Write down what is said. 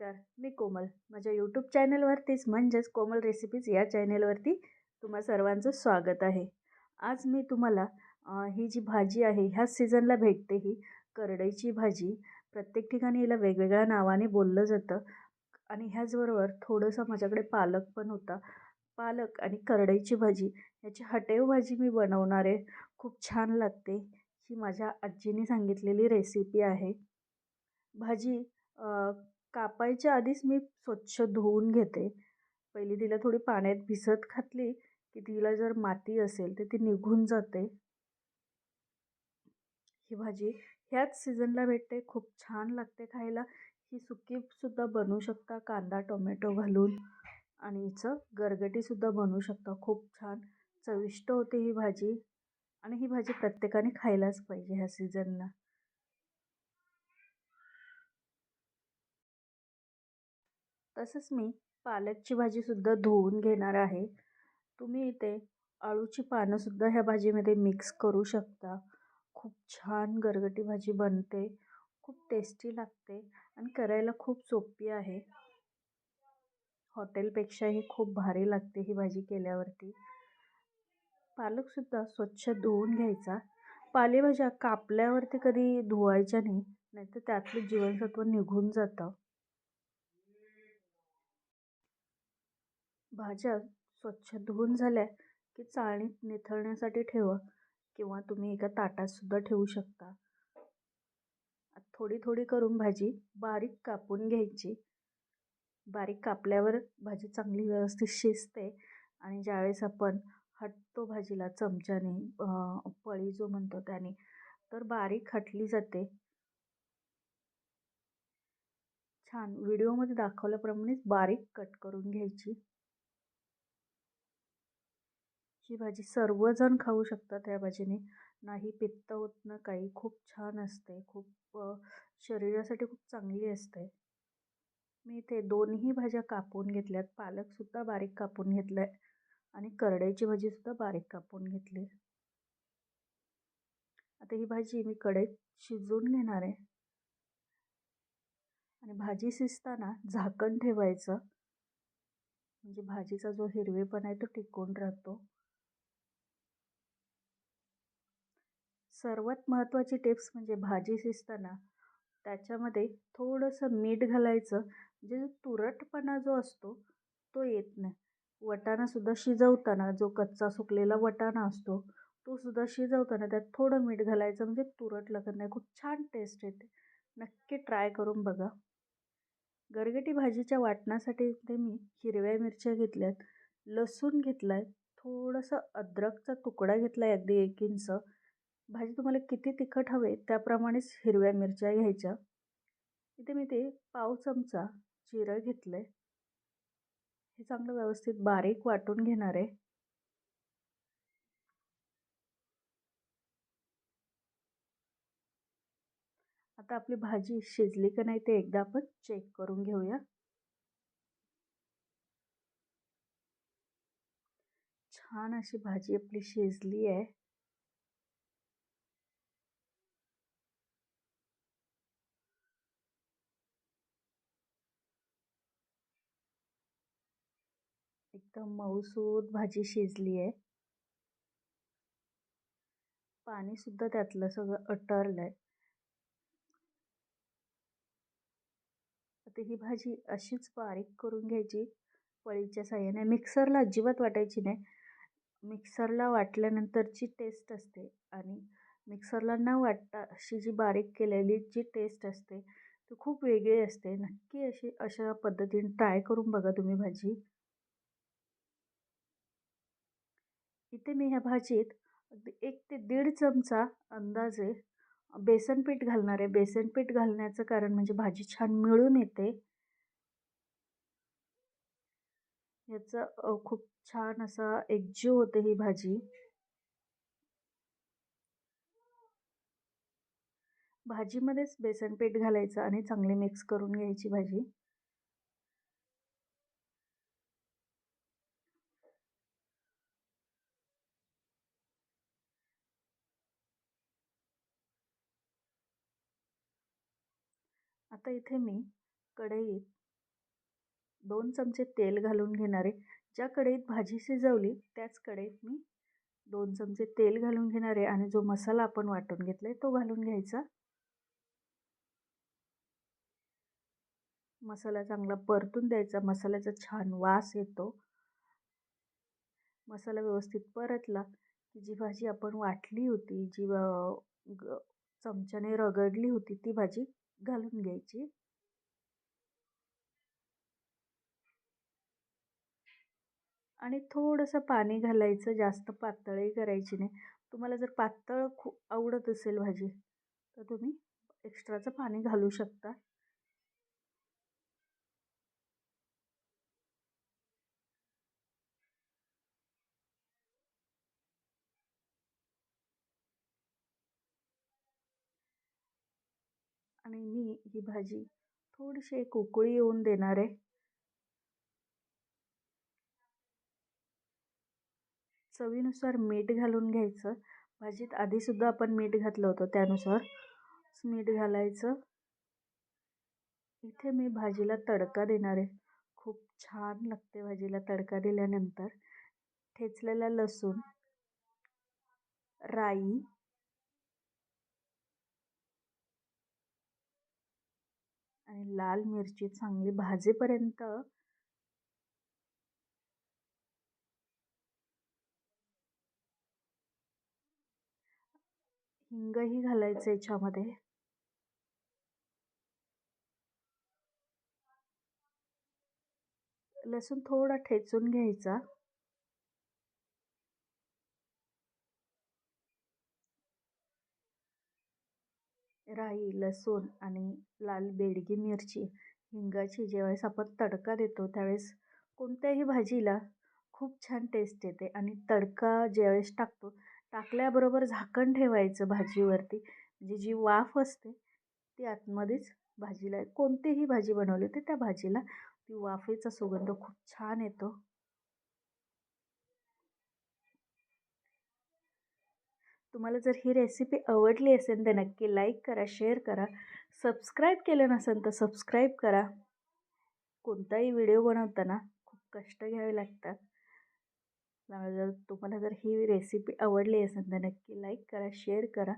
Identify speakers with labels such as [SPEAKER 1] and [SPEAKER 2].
[SPEAKER 1] नमस्कार मी कोमल. माझ्या यूट्यूब चॅनलवरतीच म्हणजेच कोमल रेसिपीज या चॅनलवरती तुम्हा सर्वांचं स्वागत आहे. आज मी तुम्हाला ही जी भाजी आहे ह्याच सीझनला भेटते ही करडईची भाजी. प्रत्येक ठिकाणी हिला वेगवेगळ्या नावाने बोललं जातं आणि ह्याचबरोबर थोडंसं माझ्याकडे पालक पण होता. पालक आणि करडईची भाजी ह्याची हटेव भाजी मी बनवणार आहे. खूप छान लागते ही माझ्या आजीने सांगितलेली रेसिपी आहे. भाजी कापायच्या आधीच मी स्वच्छ धुवून घेते. पहिली तिला थोडी पाण्यात भिजत घातली की तिला जर माती असेल तर ती निघून जाते. ही भाजी ह्याच सीझनला भेटते खूप छान लागते खायला. ही सुकीसुद्धा बनवू शकता कांदा टोमॅटो घालून. आणि हिचं गरगटीसुद्धा बनवू शकता खूप छान. चविष्ट होते ही भाजी. आणि ही भाजी प्रत्येकाने खायलाच पाहिजे ह्या सीझनला तसंच मी पालकची भाजीसुद्धा धुवून घेणार आहे. तुम्ही इथे अळूची पानंसुद्धा ह्या भाजीमध्ये मिक्स करू शकता. खूप छान गरगटी भाजी बनते. खूप टेस्टी लागते आणि करायला खूप सोपी आहे. हॉटेलपेक्षाही खूप भारी लागते ही भाजी केल्यावरती. पालकसुद्धा स्वच्छ धुवून घ्यायचा. पालेभाज्या कापल्यावरती कधी धुवायच्या नाही नाहीतर त्यातलं जीवनसत्व निघून जातं. भाज्या स्वच्छ धुवून झाल्या की चाळणीत निथळण्यासाठी ठेवा किंवा तुम्ही एका ताटातसुद्धा ठेवू शकता. थोडी थोडी करून भाजी बारीक कापून घ्यायची. बारीक कापल्यावर भाजी चांगली व्यवस्थित शिजते आणि ज्यावेळेस आपण हटतो भाजीला चमच्याने पळी जो म्हणतो त्याने तर बारीक हटली जाते. छान. व्हिडिओमध्ये दाखवल्याप्रमाणेच बारीक कट करून घ्यायची. ही भाजी सर्वजण खाऊ शकतात या भाजीने. नाही पित्त होत ना काही. खूप छान असते. खूप शरीरासाठी खूप चांगली असते. मी इथे दोन्ही भाज्या कापून घेतल्यात. पालकसुद्धा बारीक कापून घेतलं आहे आणि करडईची भाजीसुद्धा बारीक कापून घेतली. आता ही भाजी मी कढईत शिजवून घेणार आहे. आणि भाजी शिजताना झाकण ठेवायचं. म्हणजे भाजीचा जो हिरवेपणा आहे तो टिकून राहतो. सर्वात महत्त्वाची टिप्स म्हणजे भाजी शिजताना त्याच्यामध्ये थोडंसं मीठ घालायचं. म्हणजे तुरटपणा जो असतो तो येत नाही. वटाणासुद्धा शिजवताना जो कच्चा सुकलेला वटाणा असतो तो सुद्धा शिजवताना त्यात थोडं मीठ घालायचं. म्हणजे तुरट लागत नाही खूप छान टेस्ट येते. नक्की ट्राय करून बघा. गरगटी भाजीच्या वाटणासाठी ते मी हिरव्या मिरच्या घेतल्यात लसूण घेतला आहे थोडंसं अद्रकचा तुकडा घेतला आहे अगदी एक इंच. भाजी तुम्हाला किती तिखट हवे त्याप्रमाणेच हिरव्या मिरच्या घ्यायच्या. इथे मी ते पाव चमचा जिरं घेतलं आहे हे चांगलं व्यवस्थित बारीक वाटून घेणार आहे. आता आपली भाजी शिजली का नाही ते एकदा आपण चेक करून घेऊया. छान अशी भाजी आपली शिजली आहे. एकदम मऊसूद भाजी शिजली आहे. पाणीसुद्धा त्यातलं सगळं अटरलं आहे आता ही भाजी अशीच बारीक करून घ्यायची पळीच्या साह्याने. मिक्सरला अजिबात वाटायची नाही. मिक्सरला वाटल्यानंतरची टेस्ट असते आणि मिक्सरला न वाटता अशी जी बारीक केलेली जी टेस्ट असते ती खूप वेगळी असते. नक्की अशी अशा पद्धतीने ट्राय करून बघा तुम्ही भाजी. इथे मी ह्या भाजीत एक ते दीड चमचा अंदाजे बेसन पीठ घालणार आहे. बेसन पीठ घालण्याचं कारण म्हणजे भाजी छान मिळून येते. याचं खूप छान असा एकजीव होते ही भाजी. भाजीमध्येच बेसन पीठ घालायचं आणि चांगली मिक्स करून घ्यायची भाजी. आता इथे मी कढईत दोन चमचे तेल घालून घेणार आहे. ज्या कढईत भाजी शिजवली त्याच कढईत मी दोन चमचे तेल घालून घेणार आहे आणि जो मसाला आपण वाटून घेतला आहे तो घालून घ्यायचा. मसाला चांगला परतून द्यायचा. मसाल्याचा छान वास येतो. मसाला व्यवस्थित परतला की जी भाजी आपण वाटली होती जी चमच्याने रगडली होती ती भाजी घालून घ्यायची. आणि थोडंसं पाणी घालायचं जास्त पातळही करायची नाही. तुम्हाला जर पातळ खूप आवडत असेल भाजी तर तुम्ही एक्स्ट्राचं पाणी घालू शकता. आणि मी ही भाजी थोडीशी एक उकळी येऊन देणार आहे. चवीनुसार मीठ घालून घ्यायचं. भाजीत आधीसुद्धा आपण मीठ घातलं होतं त्यानुसार मीठ घालायचं. इथे मी भाजीला तडका देणार आहे. खूप छान लागते भाजीला तडका दिल्यानंतर ठेचलेला लसूण राई आणि लाल मिरची चांगली भाजेपर्यंत हिंगही घालायचं याच्यामध्ये. लसूण थोडा ठेचून घ्यायचा. राई लसूण आणि लाल बेडगी मिरची हिंगाची ज्यावेळेस आपण तडका देतो त्यावेळेस कोणत्याही भाजीला खूप छान टेस्ट येते आणि तडका ज्यावेळेस टाकतो टाकल्याबरोबर झाकण ठेवायचं भाजीवरती. म्हणजे जी वाफ असते ती आतमध्येच भाजीला कोणतीही भाजी बनवली ते त्या भाजीला ती वाफेचा सुगंध खूप छान येतो. तुम्हाला जर ही रेसिपी आवडली असेल तर नक्की लाईक करा शेअर करा. सबस्क्राईब केलं नसेल तर सबस्क्राईब करा. कोणताही व्हिडिओ बनवताना खूप कष्ट घ्यावे लागतात. जर तुम्हाला जर ही रेसिपी आवडली असेल तर नक्की लाईक करा शेअर करा.